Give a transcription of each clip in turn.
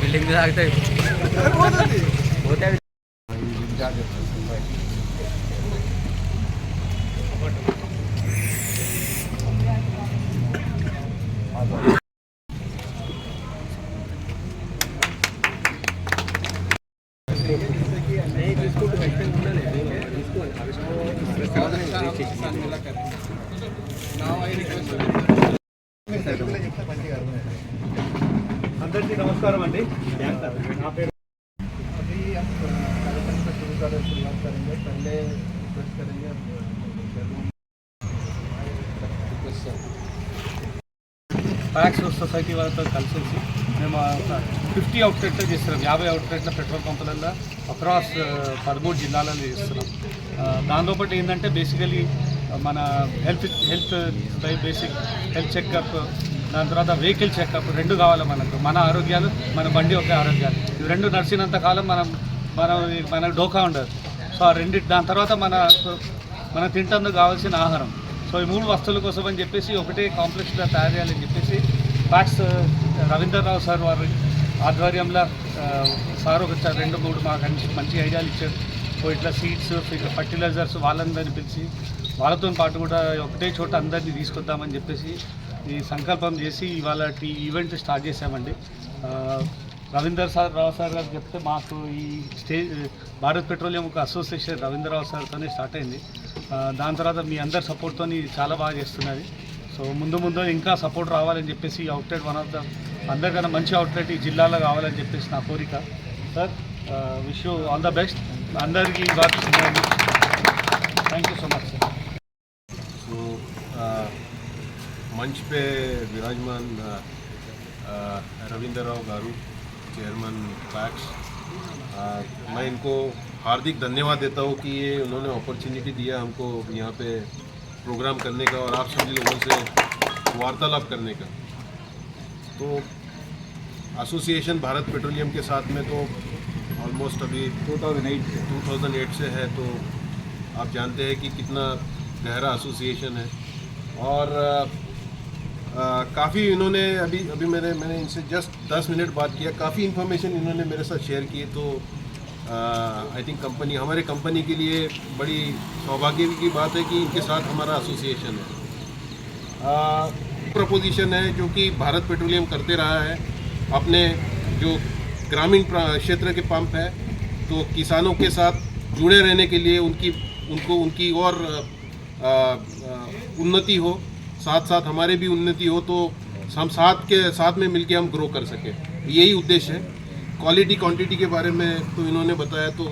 Building में लागते होत्या तो- అందరికీ నమస్కారం అండి. ప్యాక్స్ సొసైటీ వాళ్ళతో కలిసేసి మేము ఒక ఫిఫ్టీ అవుట్లెట్లో చేస్తున్నాం. యాభై అవుట్లెట్ల పెట్రోల్ పంపులలో అక్రాస్ పదమూడు జిల్లాలలో చేస్తున్నాం. దాంతోపాటు ఏంటంటే బేసికలీ మన health health basic health checkup దాని తర్వాత వెహికల్ చెకప్ రెండు కావాలి మనకు. మన ఆరోగ్యాలు మన బండి ఒక ఆరోగ్యాలు. ఇవి రెండు నడిచినంత కాలం మనం మనం మన డోకా ఉండదు. సో ఆ రెండింటి దాని తర్వాత మన మనం తింటందుకు కావాల్సిన ఆహారం. సో ఈ మూడు వస్తువుల కోసం అని చెప్పేసి ఒకటే కాంప్లెక్స్గా తయారు చేయాలని చెప్పేసి ఫ్యాక్స్ రవీంద్రరావు సార్ వారి ఆధ్వర్యంలో సార్ ఒక రెండు మూడు మాకు మంచి ఐడియాలు ఇచ్చారు. ఇట్లా సీడ్స్ ఫర్టిలైజర్స్ వాళ్ళందరినీ పిలిచి వాళ్ళతో పాటు కూడా ఒకటే చోట అందరినీ తీసుకొద్దామని చెప్పేసి ఈ సంకల్పం చేసి ఇవాళ ఈ ఈవెంట్ స్టార్ట్ చేశామండి. రవీందర్ సార్ రావు సార్ గారు చెప్తే మాకు ఈ స్టేజ్ భారత్ పెట్రోలియం ఒక అసోసియేషన్ రవీంద్రరావు సార్తోనే స్టార్ట్ అయింది. దాని తర్వాత మీ అందరి సపోర్ట్తో చాలా బాగా చేస్తున్నది. సో ముందు ముందు ఇంకా సపోర్ట్ రావాలని చెప్పేసి ఈ అవుట్లెట్ వన్ ఆఫ్ ద అందరికన్నా మంచి అవుట్లెట్ ఈ జిల్లాలో కావాలని చెప్పేసి నా కోరిక. Sir wish you all the best అందరికీ thank you so much sir तो आ, मंच पे विराजमान आ, आ, रविंद्र राव गारू चेयरमैन पैक्स आ, मैं इनको हार्दिक धन्यवाद देता हूँ कि ये उन्होंने अपॉर्चुनिटी दिया हमको यहाँ पे प्रोग्राम करने का और आप सभी लोगों से वार्तालाप करने का तो एसोसिएशन भारत पेट्रोलियम के साथ में तो ऑलमोस्ट अभी 2008 2008 से है तो आप जानते हैं कि कितना गहरा एसोसिएशन है। और काफ़ी इन्होंने अभी अभी मैंने मैंने इनसे जस्ट 10 मिनट बात किया, काफ़ी इन्फॉर्मेशन इन्होंने मेरे साथ शेयर की तो आई थिंक कंपनी हमारे कंपनी के लिए बड़ी सौभाग्य की बात है कि इनके साथ हमारा एसोसिएशन है। प्रपोजिशन है जो कि भारत पेट्रोलियम करते रहा है। अपने जो ग्रामीण क्षेत्र के पंप है तो किसानों के साथ जुड़े रहने के लिए उनकी, उनको, उनकी और उन्नति हो साथ साथ हमारे भी उन्नति हो तो हम साथ के, साथ में मिलके हम ग्रो कर सकें। यही उद्देश्य है। क्वालिटी क्वांटिटी के बारे में तो इन्होंने बताया तो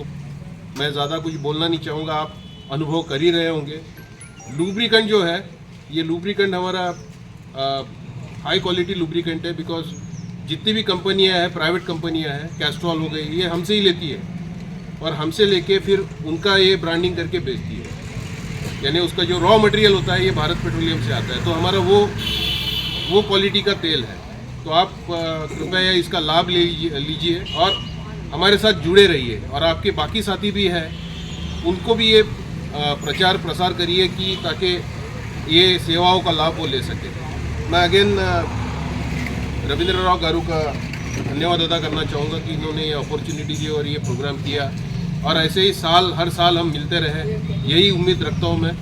मैं ज़्यादा कुछ बोलना नहीं चाहूँगा, आप अनुभव कर ही रहे होंगे। लूब्रिकेंट जो है, ये लूब्रिकेंट हमारा हाई क्वालिटी लूब्रिकेंट है बिकॉज़ जितनी भी कंपनियाँ हैं प्राइवेट कंपनियाँ हैं कैस्ट्रॉल हो गई, ये हमसे ही लेती है। और हमसे लेके फिर उनका ये ब्रांडिंग करके बेचती है। यानी उसका जो रॉ मटेरियल होता है, ये भारत पेट्रोलियम से आता है। तो हमारा वो वो क्वालिटी का तेल है। तो आप कृपया इसका लाभ ले लीजिए और हमारे साथ जुड़े रहिए। और आपके बाकी साथी भी हैं, उनको भी ये प्रचार प्रसार करिए कि ताकि ये सेवाओं का लाभ वो ले सके। मैं अगेन रविंद्र राव गारू का धन्यवाद अदा करना चाहूँगा कि इन्होंने ये अपॉर्चुनिटी दी और ये प्रोग्राम किया और ऐसे ही साल हर साल हम मिलते रहे यही उम्मीद रखता हूँ मैं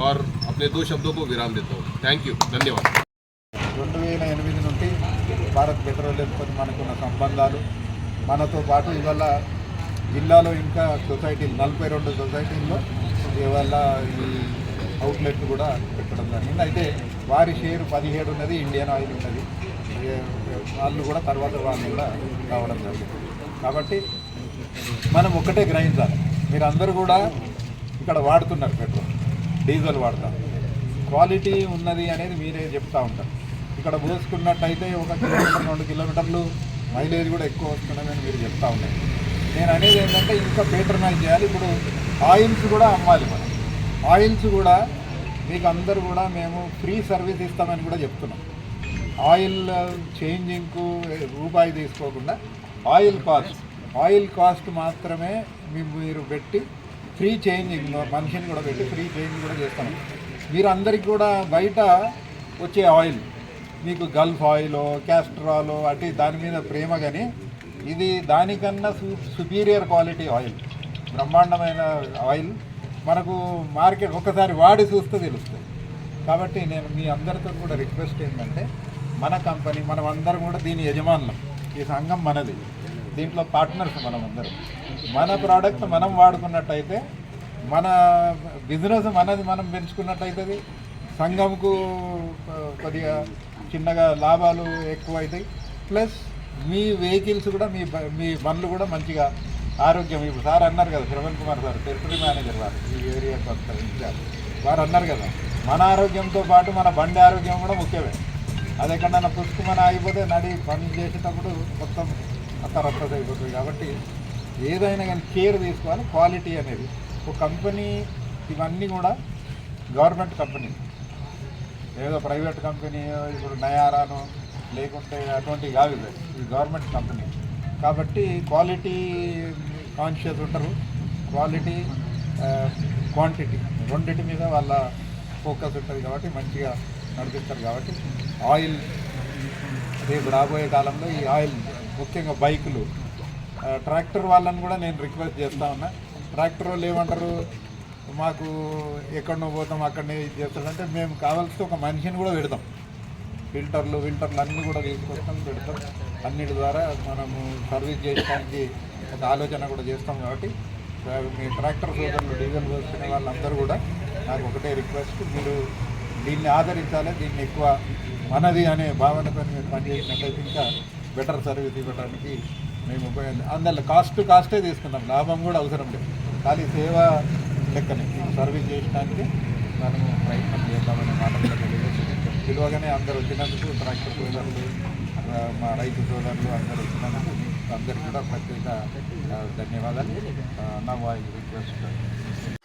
और अपने दो शब्दों को विराम देता हूँ थैंक यू धन्यवाद రెండు వేల ఎనిమిది నుండి భారత్ పెట్రోలియంతో మనకున్న సంబంధాలు మనతో పాటు ఇవాళ జిల్లాలో ఇంకా సొసైటీలు నలభై రెండు సొసైటీల్లో ఇవాళ ఈ అవుట్లెట్ కూడా పెట్టడం జరిగింది అయితే వారి షేర్ పదిహేడు ఉన్నది ఇండియన్ ఆయిల్ ఉన్నది ఏ- వాళ్ళు కూడా తర్వాత వాళ్ళు కూడా రావడం జరిగింది. కాబట్టి మనం ఒక్కటే గ్రహించాలి. మీరు అందరూ కూడా ఇక్కడ వాడుతున్నారు పెట్రోల్ డీజిల్ వాడతారు. క్వాలిటీ ఉన్నది అనేది మీరే చెప్తా ఉంటారు. ఇక్కడ పోసుకున్నట్టయితే ఒక కిలోమీటర్ రెండు కిలోమీటర్లు మైలేజ్ కూడా ఎక్కువ వస్తున్నదని మీరు చెప్తా ఉన్నారు నేను అనేది ఏంటంటే ఇంకా పేట్రనైజ్ చేయాలి. ఇప్పుడు ఆయిల్స్ కూడా అమ్మాలి మనం. ఆయిల్స్ కూడా మీకు అందరు కూడా మేము ఫ్రీ సర్వీస్ ఇస్తామని కూడా చెప్తున్నాం. ఆయిల్ చేంజింగ్కు రూపాయి తీసుకోకుండా ఆయిల్ కాస్ట్ ఆయిల్ కాస్ట్ మాత్రమే మీరు పెట్టి ఫ్రీ చేంజింగ్ మనిషిని కూడా పెట్టి ఫ్రీ చేంజింగ్ కూడా చేస్తాం. మీరు అందరికీ కూడా బయట వచ్చే ఆయిల్ మీకు గల్ఫ్ ఆయిల్ క్యాస్ట్రాల్ అటు దాని మీద ప్రేమ కానీ ఇది దానికన్నా సుపీరియర్ క్వాలిటీ ఆయిల్ బ్రహ్మాండమైన ఆయిల్. మనకు మార్కెట్ ఒకసారి వాడి చూస్తే తెలుస్తుంది. కాబట్టి నేను మీ అందరితో కూడా రిక్వెస్ట్ ఏంటంటే మన కంపెనీ మనం అందరం కూడా దీని యజమానులం. ఈ సంఘం మనది. దీంట్లో పార్ట్నర్స్ మనం అందరం మన ప్రోడక్ట్ మనం వాడుకున్నట్టయితే మన బిజినెస్ మనది మనం పెంచుకున్నట్టయితుంది. సంఘంకు కొద్దిగా చిన్నగా లాభాలు ఎక్కువ అవుతాయి ప్లస్ మీ వెహికల్స్ కూడా మీ బ- మీ బండ్లు కూడా మంచిగా ఆరోగ్యం. ఇప్పుడు సార్ అన్నారు కదా Shravan Kumar sir territory manager వారు ఈ ఏరియాకి వస్తారు ఇన్ఛార్జ్ వారు అన్నారు కదా మన ఆరోగ్యంతో పాటు మన బండి ఆరోగ్యం కూడా ముఖ్యమే. అది ఎక్కడన్నా పుష్కమని ఆగిపోతే నడి పని చేసేటప్పుడు మొత్తం అత్తరత్తది అయిపోతుంది. కాబట్టి ఏదైనా కానీ కేర్ తీసుకోవాలి క్వాలిటీ అనేది. ఒక కంపెనీ ఇవన్నీ కూడా గవర్నమెంట్ కంపెనీ ఏదో ప్రైవేట్ కంపెనీ ఇప్పుడు నయారాను లేకుంటే అటువంటివి కాదు ఇది గవర్నమెంట్ కంపెనీ కాబట్టి క్వాలిటీ కాన్షియస్ ఉంటారు. క్వాలిటీ క్వాంటిటీ రెండింటి మీద వాళ్ళ ఫోకస్ ఉంటుంది కాబట్టి మంచిగా నడిపిస్తారు కాబట్టి ఆయిల్ రేపు రాబోయే కాలంలో ఈ ఆయిల్ ముఖ్యంగా బైకులు. ట్రాక్టర్ వాళ్ళని కూడా నేను రిక్వెస్ట్ చేస్తా ఉన్నా. ట్రాక్టర్ వాళ్ళు ఏమంటారు? మాకు ఎక్కడో పోతాం అక్కడనే ఇది చేస్తాడంటే మేము కావాల్సి ఒక మనిషిని కూడా పెడతాం. ఫిల్టర్లు ఫిల్టర్లు అన్నీ కూడా తీసుకొస్తాం పెడతాం. అన్నిటి ద్వారా మనము సర్వీస్ చేయడానికి ఒక ఆలోచన కూడా చేస్తాం కాబట్టి మీ ట్రాక్టర్ సోదరులు డీజిల్ వస్తున్న వాళ్ళందరూ కూడా నాకు ఒకటే రిక్వెస్ట్. మీరు దీన్ని ఆదరించాలి దీన్ని ఎక్కువ మనది అనే భావనతో మీరు పనిచేసినట్లయితే ఇంకా బెటర్ సర్వీస్ ఇవ్వడానికి మేము ఉపయోగం అందులో కాస్ట్ కాస్టే తీసుకున్నాం లాభం కూడా అవసరం లేదు. ఖాళీ సేవ లెక్కనే. సర్వీస్ చేయడానికి మనము ప్రయత్నం చేద్దామనే మాట కూడా పిలువగానే అందరూ వచ్చినందుకు ట్రాక్టర్ సోదరులు మా రైతు సోదరులు అందరు వచ్చినందుకు అందరికీ కూడా ప్రత్యేక ధన్యవాదాలు. నా వాయిస్ రిక్వెస్ట్